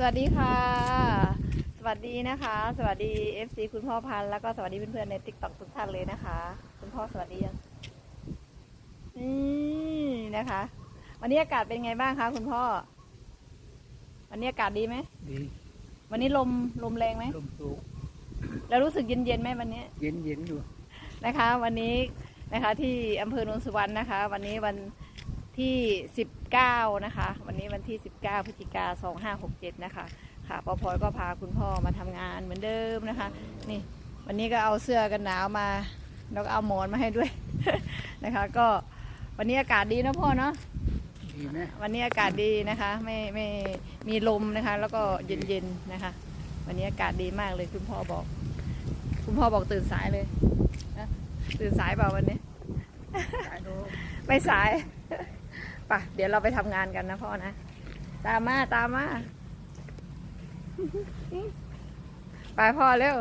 สวัสดีค่ะ สวัสดีนะคะ สวัสดี FC คุณพ่อพันธุ์แล้วก็สวัสดีเพื่อนๆใน t ิ k t o k ทุกท่านเลยนะคะ คุณพ่อสวัสดียังนี่นะคะ วันนี้อากาศเป็นไงบ้างคะคุณพ่อ วันนี้อากาศดีไหมดีวันนี้ลมลมแรงไหมลมสูงแล้วรู้สึกเย็นๆไหมวันนี้ เย็นเย็นอยู่นะคะ วันนี้นะคะ ที่อำเภอโนนสุวรรณนะคะ วันนี้วัน ที่ 19 นะคะ วันนี้วันที่ 19 พฤศจิกา2567 นะคะ ค่ะปอพลอยก็พาคุณพ่อมาทำงานเหมือนเดิมนะคะ นี่วันนี้ก็เอาเสื้อกันหนาวมาแล้วก็เอาหมอนมาให้ด้วยนะคะ ก็วันนี้อากาศดีนะพ่อเนาะดีไหมวันนี้อากาศดีนะคะ ไม่ไม่มีลมนะคะ แล้วก็เย็นๆนะคะ วันนี้อากาศดีมากเลยคุณพ่อบอก คุณพ่อบอกตื่นสายเลยนะตื่นสายเปล่าวันนี้สายโดไม่สายไป่ะเดี๋ยวเราไปทำงานกันนะพ่อนะ ตามมาตามมา ไปพ่อเร็ว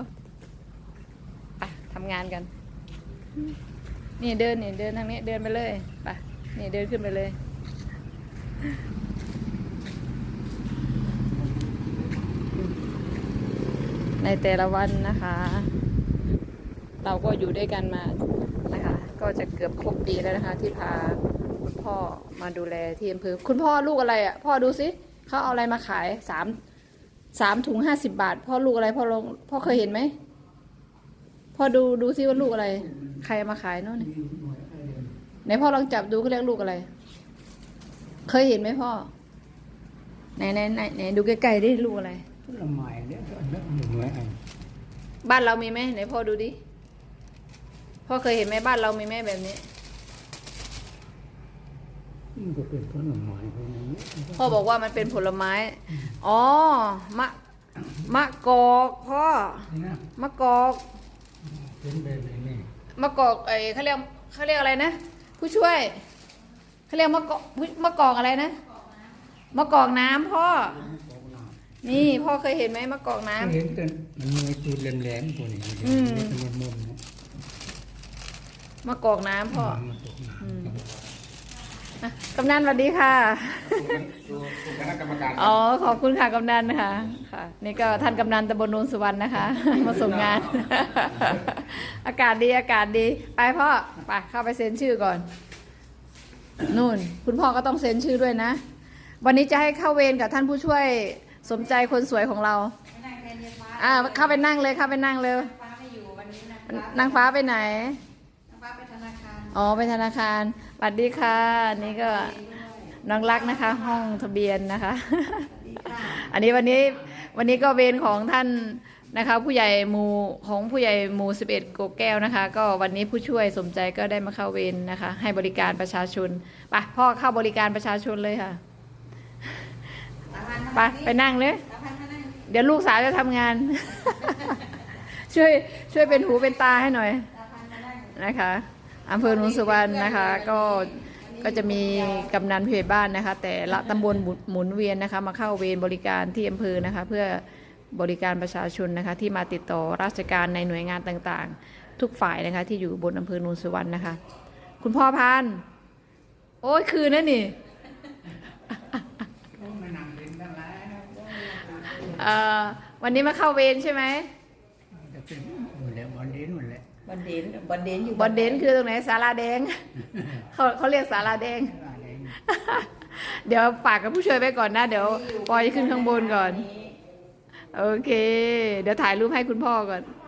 ไปทำงานกัน นี่เดินนี่เดินทางนี้เดินไปเลยไปนี่เดินขึ้นไปเลย ในแต่ละวันนะคะ เราก็อยู่ด้วยกันมา ก็จะเกือบครบปีแล้วนะคะ ที่พาคุณพ่อมาดูแลที่อำเภอคุณพ่อลูกอะไรอะพ่อดูสิเขาเอาอะไรมาขายสามสามถุงห้าสิบบาท พ่อลูกอะไรพ่อลองพ่อเคยเห็นไหมพ่อดูดูซิว่าลูกอะไร ใครเอามาขายโน่นนี่ไหนพ่อลองจับดูเขาเรียกลูกอะไร เคยเห็นไหมพ่อไหนไหนไหนไหนดูใกล้ๆดิลูกอะไรผลไม้เนี่ยอันนั้นหน่วยอันบ้านเรามีไหมไหนพ่อดูดิ พ่อเคยเห็นไหมบ้านเรามีไหมแบบนี้ มันก็เป็นผลไม้พวกนี้พ่อบอกว่ามันเป็นผลไม้ อ๋อ มะ มะกอกพ่อ นี่นะมะกอก เป็นแบบนี้มะกอกไอ้เขาเรียกเขาเรียกอะไรนะ ผู้ช่วยเขาเรียกมะกอกผู้มะกอกอะไรนะมะกอกน้ำพ่อ นี่พ่อเคยเห็นไหมมะกอกน้ำ เห็นแต่มันมีจุดแหลมๆพวกนี้อืม มันมุมๆนะ มะกอกน้ำพ่อมันตกน้อืมอะกำนันสวัสดีค่ะ คณะกรรมการอ๋อ ขอบคุณค่ะกำนันนะคะค่ะ นี่ก็ท่านกำนันตำบลโนนสุวรรณนะคะ มาส่งงาน อากาศดีอากาศดี ไปพ่อ ไปเข้าไปเซ็นชื่อก่อน นู่น คุณพ่อก็ต้องเซ็นชื่อด้วยนะ วันนี้จะให้เข้าเวรกับท่านผู้ช่วยสมใจคนสวยของเราอ่า เข้าไปนั่งเลยเข้าไปนั่งเร็ว ฟ้าไม่อยู่วันนี้นะ นางฟ้าไปไหน อ๋อไปธนาคารสวัสดีค่ะ นี่ก็น้องรักนะคะ ห้องทะเบียนนะคะดีค่ะอันนี้วันนี้วันนี้ก็เวรของท่านนะคะ ผู้ใหญ่หมู่ของผู้ใหญ่หมู่11โกแก้วนะคะ ก็วันนี้ผู้ช่วยสมใจก็ได้มาเข้าเวรนะคะ ให้บริการประชาชนไปพ่อเข้าบริการประชาชนเลยค่ะตาพันไปไปนั่งเลยตาพันมานั่งเดี๋ยวลูกสาวจะทำงาน ช่วยช่วยเป็นหูเป็นตาให้หน่อยตาพันมานั่งนะคะ อำเภอหนุนสุวรรณนะคะ ก็ก็จะมีกำนันผู้ใหญ่บ้านนะคะ แต่ละตำบลหมุนเวียนนะคะ มาเข้าเวรบริการที่อำเภอนะคะ เพื่อบริการประชาชนนะคะ ที่มาติดต่อราชการในหน่วยงานต่างๆ ทุกฝ่ายนะคะ ที่อยู่บนอำเภอหนุนสุวรรณนะคะ คุณพ่อพันโอ้ยคืนนั่นนี่วันนี้มาเข้าเวรใช่ไหม จะเป็นหมดแล้วบอลเด่นหมดแล้วบอลเดนบอลเดนอยู่บอลเดนคือตรงไหนศาลาแดง เขาเขาเรียกศาลาแดงอะไรเดี๋ยวฝากกับผู้ช่วยไว้ก่อนนะ เดี๋ยวปอยขึ้นข้างบนก่อน โอเค เดี๋ยวถ่ายรูปให้คุณพ่อก่อนค